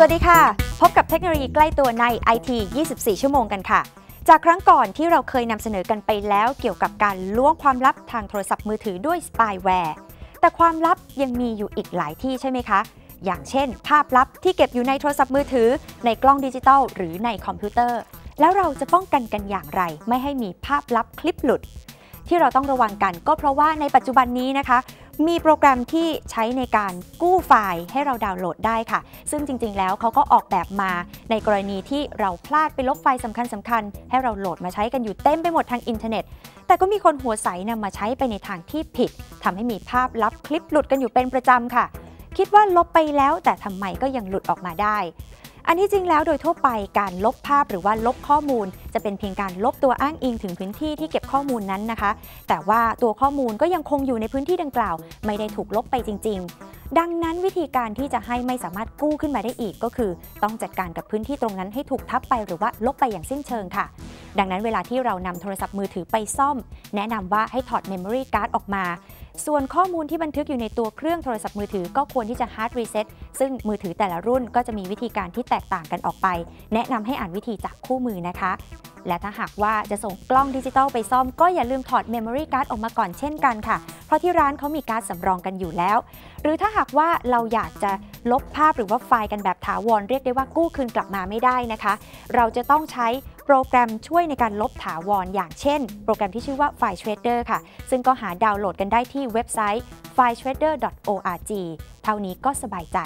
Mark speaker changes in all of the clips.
Speaker 1: สวัสดีค่ะ พบกับเทคโนโลยีใกล้ตัวใน IT 24 ชั่วโมงกันค่ะ จากครั้งก่อนที่เราเคยนำเสนอกันไปแล้วเกี่ยวกับการล้วงความลับทางโทรศัพท์มือถือด้วยสปายแวร์แต่ความลับยังมีอยู่อีกหลายที่ใช่ไหมคะ อย่างเช่น ภาพลับที่เก็บอยู่ในโทรศัพท์มือถือ ในกล้องดิจิตอลหรือในคอมพิวเตอร์ แล้วเราจะป้องกันกันอย่างไร ไม่ให้มีภาพลับคลิปหลุด ที่เราต้องระวังกัน ก็เพราะว่าในปัจจุบันนี้นะคะ มีโปรแกรมที่ใช้ในการกู้ไฟล์ให้เราดาวน์โหลดได้ค่ะ ซึ่งจริง ๆ แล้วเขาก็ออกแบบมาในกรณีที่เราพลาดไปลบไฟล์สำคัญสำคัญให้เราโหลดมาใช้กันอยู่เต็มไปหมดทางอินเทอร์เน็ต แต่ก็มีคนหัวใสนำมาใช้ไปในทางที่ผิดทำให้มีภาพลับคลิปหลุดกันอยู่เป็นประจำค่ะ คิดว่าลบไปแล้วแต่ทำไมก็ยังหลุดออกมาได้ อันที่จริงแล้วโดยทั่วไปการลบภาพหรือว่าลบข้อมูล จะเป็นเพียงการลบตัวอ้างอิงถึงพื้นที่ที่เก็บข้อมูลนั้นนะคะ แต่ว่าตัวข้อมูลก็ยังคงอยู่ในพื้นที่ดังกล่าว ไม่ได้ถูกลบไปจริง ๆ ดังนั้นวิธีการที่จะให้ไม่สามารถกู้ขึ้นมาได้อีกก็คือ ต้องจัดการกับพื้นที่ตรงนั้นให้ถูกทับไปหรือว่าลบไปอย่างสิ้นเชิงค่ะ ดังนั้นเวลาที่เรานำโทรศัพท์มือถือไปซ่อม แนะนำว่าให้ถอดเมมโมรี่การ์ดออกมา ส่วนข้อมูลที่บันทึกอยู่ในตัวเครื่องโทรศัพท์มือถือก็ควรที่จะ hard reset ซึ่งมือถือแต่ละรุ่นก็จะมีวิธีการที่แตกต่างกันออกไป แนะนำให้อ่านวิธีจากคู่มือนะคะ และถ้าหากว่าจะส่งกล้องดิจิตอลไปซ่อมก็อย่าลืมถอด Memory Card ออกมาก่อนเช่นกันค่ะ เพราะที่ร้านเขามีการ์ดสำรองกันอยู่แล้ว หรือถ้าหากว่าเราอยากจะลบภาพหรือว่าไฟล์กันแบบถาวรเรียกได้ว่ากู้คืนกลับมาไม่ได้นะคะ เราจะต้องใช้โปรแกรมช่วยในการลบถาวรอย่างเช่น โปรแกรมที่ชื่อว่า File Shredder ค่ะ ซึ่งก็หาดาวน์โหลดกันได้ที่เว็บไซต์ fileshredder.org เท่านี้ก็สบายใจ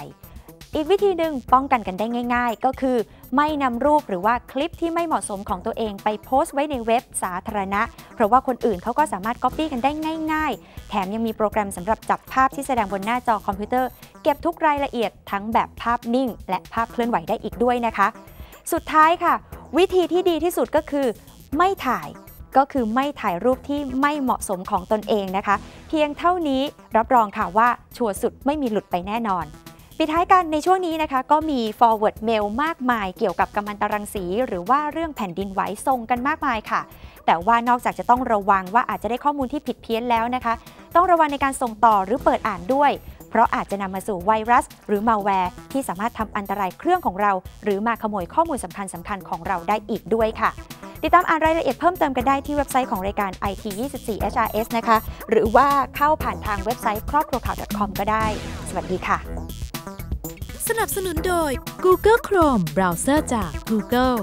Speaker 1: อีกวิธีหนึ่งป้องกันกันได้ง่าย ๆ ก็คือ ไม่นำรูปหรือว่าคลิปที่ไม่เหมาะสมของตัวเองไปโพสต์ไว้ในเว็บสาธารณะ เพราะว่าคนอื่นเขาก็สามารถ Copy กันได้ง่าย ๆ แถมยังมีโปรแกรมสำหรับจับภาพที่แสดงบนหน้าจอคอมพิวเตอร์ เก็บทุกรายละเอียดทั้งแบบภาพนิ่ง และภาพเคลื่อนไหวได้อีกด้วยนะคะ สุดท้ายค่ะ วิธีที่ดีที่สุดก็คือ ไม่ถ่ายก็คือไม่ถ่ายรูปที่ไม่เหมาะสมของตนเองนะคะ เพียงเท่านี้รับรองค่ะว่าชัวร์สุดไม่มีหลุดไปแน่นอน ปิดท้ายกันในช่วงนี้นะคะ ก็มี forward mail มากมายเกี่ยวกับกัมมันตรังสี หรือว่าเรื่องแผ่นดินไหวส่งกันมากมายค่ะ แต่ว่านอกจากจะต้องระวังว่าอาจจะได้ข้อมูลที่ผิดเพี้ยนแล้วนะคะ ต้องระวังในการส่งต่อหรือเปิดอ่านด้วย เพราะอาจจะนำมาสู่ไวรัส หรือมาแวร์ที่สามารถทำอันตรายเครื่องของเรา หรือมาขโมยข้อมูลสำคัญสคัญของเราได้อีกด้วยค่ะ ติดตามอ่านรายละเอียดเพิ่มเติมกันได้ที่เว็บไซต์ของรายการ IT24 HRS นะคะ หรือว่าเข้าผ่านทางเว็บไซต์ครอบครัวข่าว .com ก็ได้ สวัสดีค่ะ
Speaker 2: สนับสนุนโดย Google Chrome เบราว์เซอร์จาก Google